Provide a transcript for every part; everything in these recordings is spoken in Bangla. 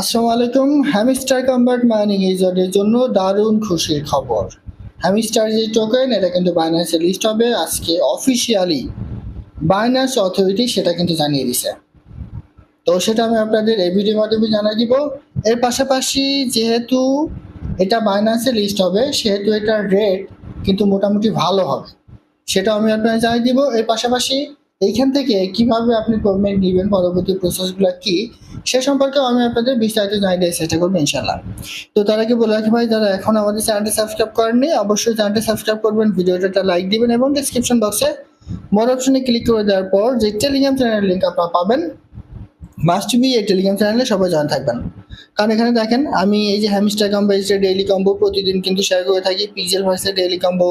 আসসালামু আলাইকুম হ্যামিস্টার কম্বার্ট মাইনিং ইউজারদের জন্য দারুণ খুশির খবর। হ্যামিস্টার যে টোকেন এটা কিন্তু বাইন্যান্সে লিস্ট হবে, আজকে অফিসিয়ালি বাইন্যান্স অথরিটি সেটা কিন্তু জানিয়ে দিছে। তো সেটা আমি আপনাদের এই ভিডিওর মাধ্যমে জানিয়ে দিব। এর পাশাপাশি যেহেতু এটা বাইন্যান্সে লিস্ট হবে, সেহেতু এটার রেট কিন্তু মোটামুটি ভালো হবে। সেটা আমি আপনাদের জানিয়ে দিব। এর পাশাপাশি এইখান থেকে কীভাবে আপনি পেমেন্ট নেবেন, পরবর্তী প্রসেসগুলো কি, সে সম্পর্কে আমি আপনাদের বিস্তারিত জানিয়ে দেওয়ার চেষ্টা করব ইনশাল্লাহ তো তার আগে বলে রাখি ভাই, যারা এখন আমাদের চ্যানেলটি সাবস্ক্রাইব করেননি, অবশ্যই চ্যানেলটি সাবস্ক্রাইব করবেন ভিডিওটা লাইক দিবেন এবং ডিসক্রিপশন বক্সে মোর অপশনে ক্লিক করে দেওয়ার পর যে টেলিগ্রাম চ্যানেলের লিঙ্ক আপনারা পাবেন মাস্ট বি এই টেলিগ্রাম চ্যানেলে সবাই জয়েন থাকবেন। কারণ এখানে দেখেন, আমি এই যে হ্যামিস্টার কম্বো ডেইলি কম্বো প্রতিদিন কিন্তু শেয়ার করে থাকি পিজেল ভার্সের ডেইলি কম্বো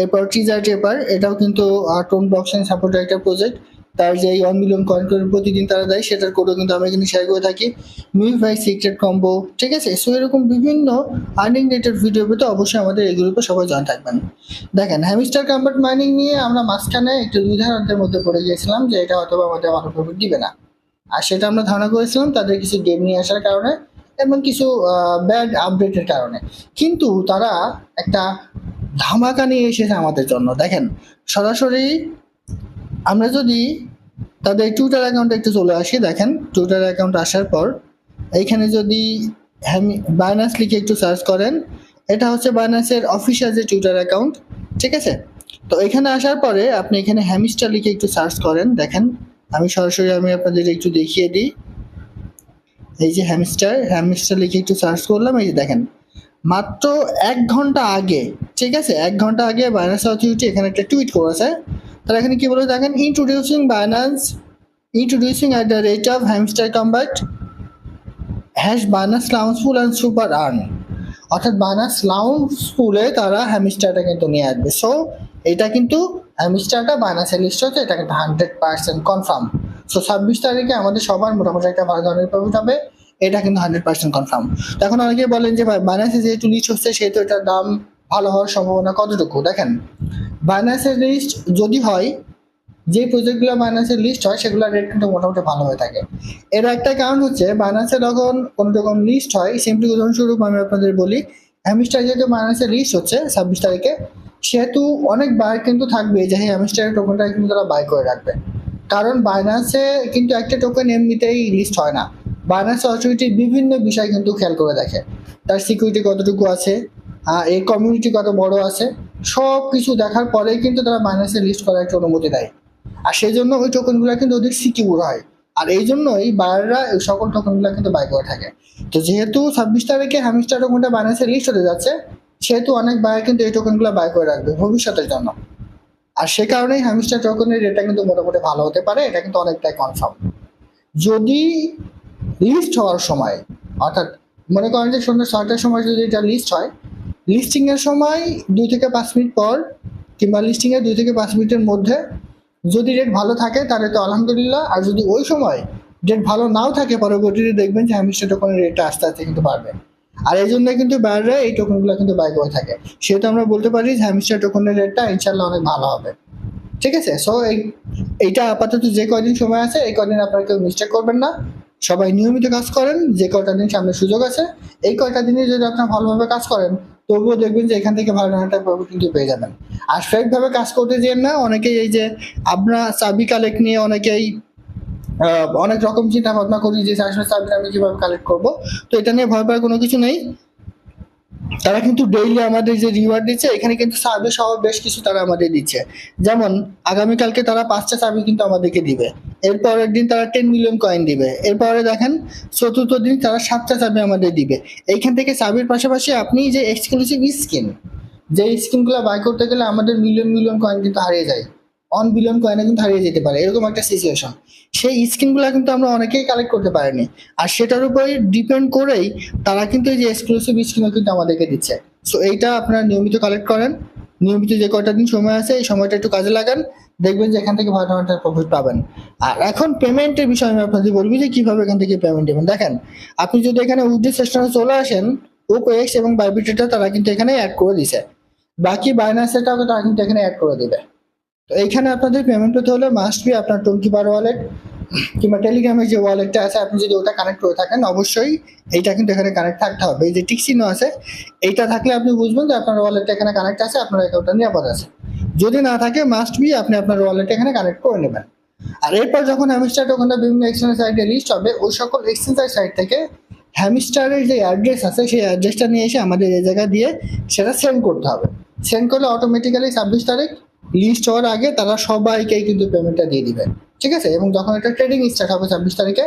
এরপর টিজার টেপার এটাও কিন্তু টোন ব্লকচেন সাপোর্টের একটা প্রজেক্ট তার যে ওয়ান মিলিয়ন কয়েন প্রতিদিন তারা দেয়, সেটার কোডও কিন্তু আমরা কিন্তু শেয়ার করে থাকি। মিউ ভাই সিক্রেট কম্বো ঠিক আছে? সো এরকম বিভিন্ন আর্নিং রিলেটেড ভিডিও পেতে অবশ্যই আমাদের এই গ্রুপে সবাই জয়েন থাকবেন। দেখেন হ্যামিস্টার কম্পার্ট মাইনিং নিয়ে আমরা মাঝখানে একটু দ্বিধাদ্বন্দ্বের মধ্যে পড়ে গিয়েছিলাম যে এটা হয়তো আমাদের ভালো প্রফিট দিবে না। আর সেটা আমরা ধারণা করেছিলাম তাদের কিছু গেম নিয়ে আসার কারণে। এবং কিছু ব্যাড আপডেটের কারণে। কিন্তু তারা একটা ধামাকা নিয়ে এসেছে আমাদের জন্য। দেখেন, সরাসরি আমরা যদি তাদের টুইটার অ্যাকাউন্টে একটু চলে আসি, দেখেন টুইটার অ্যাকাউন্ট আসার পর এইখানে যদি হ্যামি বাইনান্স লিখে একটু সার্চ করেন, এটা হচ্ছে বাইনান্সের অফিসিয়াল যে টুইটার অ্যাকাউন্ট ঠিক আছে? তো এখানে আসার পরে আপনি এখানে হ্যামিস্টার লিখে একটু সার্চ করেন। দেখেন, আমি সরাসরি আমি আপনাদের একটু দেখিয়ে দিই। এই যে হ্যামস্টার হ্যামস্টার লিখে একটু সার্চ করলাম, এই যে দেখেন। মাত্র এক ঘণ্টা আগে, ঠিক আছে? এক ঘণ্টা আগে বাইনান্স অথরিটি এখানে একটা টুইট করেছে। তারা এখানে কি বলে দেখেন? Introducing Binance introducing at the rate of Hamster Kombat hash Binance launchpool and super earn অর্থাৎ বাইনান্স লাউন্সফুলে তারা হ্যামিস্টারটা কিন্তু নিয়ে আসবে। সো এটা কিন্তু হ্যামিস্টারটা বাইনান্সে লিস্ট হচ্ছে এটা কিন্তু হান্ড্রেড পার্সেন্ট কনফার্ম সো ছাব্বিশ তারিখে আমাদের সবার মোটামুটি একটা ভালো ধরনের প্রফিট হবে। এটা কিন্তু হান্ড্রেড পার্সেন্ট কনফার্ম এখন অনেকে বলেন যে, ভাই বাইনান্সে যেহেতু লিস্ট হচ্ছে, সেহেতু এটার দাম ভালো হওয়ার সম্ভাবনা কতটুকু? দেখেন বাইনান্সের লিস্ট যদি হয়, যে প্রজেক্টগুলো বাইনান্সের লিস্ট হয়, সেগুলোর রেট কিন্তু মোটামুটি ভালো হয়ে থাকে। এর একটা কারণ হচ্ছে বাইনান্সে যখন কোনো রকম লিস্ট হয় সিম্পলি উদাহরণস্বরূপ আমি আপনাদের বলি হ্যামিস্টার যেহেতু বাইনান্সের লিস্ট হচ্ছে, ছাব্বিশ তারিখে, সেহেতু অনেক বাই কিন্তু থাকবে যে হ্যাঁ হ্যামিস্টারের টোকেনটা কিন্তু তারা বাই করে রাখবে। কারণ বাইনান্সে কিন্তু একটা টোকেন এমনিতেই লিস্ট হয় না। বাইনান্স অথরিটির বিভিন্ন বিষয় কিন্তু খেয়াল করে দেখে। তার সিকিউরিটি কতটুকু আছে? এই কমিউনিটি কত বড় আছে? সব কিছু দেখার পরেই কিন্তু তারা বাইনান্সে লিস্ট করার একটা অনুমতি দেয়। আর সেই জন্য ওই টোকেনগুলো কিন্তু অধিক সিকিউর হয়। আর এই জন্যই বায়াররা এই সকল টোকেনগুলো কিন্তু বাই করে থাকে। তো যেহেতু ছাব্বিশ তারিখে হ্যামিস্টার টোকেনটা বাইনান্সে লিস্ট হতে যাচ্ছে, সেহেতু অনেক বায়ার কিন্তু এই টোকেনগুলো বাই করে রাখবে ভবিষ্যতের জন্য। আর সে কারণেই হ্যামিস্টার টোকেনের রেটটা কিন্তু মোটামুটি ভালো হতে পারে, এটা কিন্তু অনেকটাই কনফার্ম যদি লিস্ট হওয়ার সময়, অর্থাৎ মনে করেন যে সন্ধ্যা ছয়টার সময় যদি এটা লিস্ট হয় লিস্টিংয়ের সময় দুই থেকে পাঁচ মিনিট পর কিংবা লিস্টিংয়ের দুই থেকে পাঁচ মিনিটের মধ্যে যদি রেট ভালো থাকে তাহলে তো আলহামদুলিল্লাহ, আর যদি ওই সময় রেট ভালো নাও থাকে পরবর্তীতে দেখবেন যে হ্যামিস্টার টোকনের রেটটা আস্তে আস্তে কিন্তু বাড়বে। আর এই জন্য কিন্তু বাইরে এই টোকনগুলো কিন্তু বাই করে থাকে। সেহেতু আমরা বলতে পারি যে হ্যামিস্টার টোকনের রেটটা ইনশাল্লাহ অনেক ভালো হবে। ঠিক আছে? সো এই, এইটা আপাতত যে কয়দিন সময় আছে, এই কয়দিন আপনারা কেউ মিস্টেক করবেন না। সবাই নিয়মিত কাজ করেন, যে কয়টা দিন সামনে সুযোগ আছে, এই কয়টা দিনে যদি আপনারা ভালোভাবে কাজ করেন, তবুও দেখবেন যে এখান থেকে ভালো প্রফিট কিন্তু পেয়ে যাবেন। আর ফেকভাবে কাজ করতে যেন না, অনেকেই এই যে আমরা চাবি কালেক্ট নিয়ে অনেকেই অনেক রকম চিন্তা ভাবনা করি যে আসলে চাবি আমি কীভাবে কালেক্ট করব। তো এটা নিয়ে ভয় পাওয়ার কোনো কিছু নেই। তারা কিন্তু ডেইলি আমাদের যে রিওয়ার্ড দিচ্ছে, এখানে কিন্তু সার্ভে সহ বেশ কিছু তারা আমাদের দিচ্ছে। যেমন, আগামীকালকে তারা পাঁচটা চাবি কিন্তু আমাদেরকে দিবে। এরপরের দিন তারা টেন মিলিয়ন কয়েন দিবে। এরপরে দেখেন চতুর্থ দিন তারা সাতটা চাবি আমাদের দিবে। এইখান থেকে চাবির পাশাপাশি আপনি যে এক্সক্লুসিভ স্কিন যে স্কিনগুলো বাই করতে গেলে আমাদের মিলিয়ন মিলিয়ন কয়েন কিন্তু হারিয়ে যায়। অন বিলিয়ন কয়েনে কিন্তু হারিয়ে যেতে পারে, এরকম একটা সিচুয়েশন সেই স্কিনগুলো কিন্তু আমরা অনেকেই কালেক্ট করতে পারিনি। আর সেটার উপরে ডিপেন্ড করেই তারা কিন্তু এই যে এক্সক্লুসিভ স্কিনও কিন্তু আমাদেরকে দিচ্ছে। সো এইটা আপনারা নিয়মিত কালেক্ট করেন। নিয়মিত যে কয়টা দিন সময় আছে, এই সময়টা একটু কাজে লাগান। দেখবেন যে এখান থেকে ভালো একটা প্রফিট পাবেন। আর এখন পেমেন্টের বিষয়ে আমি আপনাদের বলব যে কীভাবে এখান থেকে পেমেন্ট দেবেন দেখেন, আপনি যদি এখানে উইথড্র সেশনে চলে আসেন ওপো এক্স এবং বাইবিটেটা তারা কিন্তু এখানে অ্যাড করে দিছে। বাকি বাইনান্সেটাও তারা কিন্তু এখানে অ্যাড করে দেবে। তো এইখানে আপনাদের পেমেন্ট করতে হলে মাস্ট বি আপনার টোনকিপার ওয়ালেট কিংবা টেলিগ্রামের যে ওয়ালেটটা আছে, আপনি যদি ওটা কানেক্ট করে থাকেন, অবশ্যই এইটা কিন্তু এখানে কানেক্ট থাকতে হবে। এই যে টিক আছে, এইটা থাকলে আপনি বুঝবেন যে আপনার ওয়ালেটটা এখানে কানেক্ট আছে, আপনার অ্যাকাউন্টটা নিরাপদ আছে। যদি না থাকে মাস্ট বি আপনি আপনার ওয়ালেট এখানে কানেক্ট করে নেবেন। আর এরপর যখন হ্যামিস্টার টোকেনটা বিভিন্ন এক্সচেঞ্জ সাইটে লিস্ট হবে, ওই সকল এক্সচেঞ্জের সাইট থেকে হ্যামিস্টারের যে অ্যাড্রেস আছে, সেই অ্যাড্রেসটা নিয়ে এসে আমাদের এই জায়গায় দিয়ে সেটা সেন্ড করতে হবে। সেন্ড করলে অটোমেটিক্যালি ছাব্বিশ তারিখ লিস্ট হওয়ার আগে তারা সবাইকেই কিন্তু পেমেন্টটা দিয়ে দিবে। ঠিক আছে? এবং যখন একটা ট্রেডিং স্টার্ট হবে ছাব্বিশ তারিখে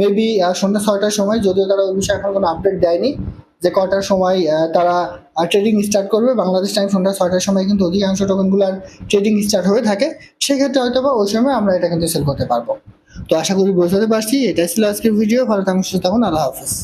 মেবি সন্ধ্যা ছয়টার সময়, যদিও তারা ওই বিষয়ে এখন কোনো আপডেট দেয়নি, যে কটার সময় তারা ট্রেডিং স্টার্ট করবে। বাংলাদেশ টাইম সন্ধ্যা ছয়টার সময় কিন্তু অধিকাংশ টোকেনগুলো আর ট্রেডিং স্টার্ট হয়ে থাকে। সেক্ষেত্রে হয়তো বা ওই সময় আমরা এটা কিন্তু সেল করতে পারব। তো আশা করি বোঝাতে পারছি। এটাই ছিল আজকের ভিডিও ভালো থাকুন, সুস্থ থাকুন। আল্লাহ হাফিজ।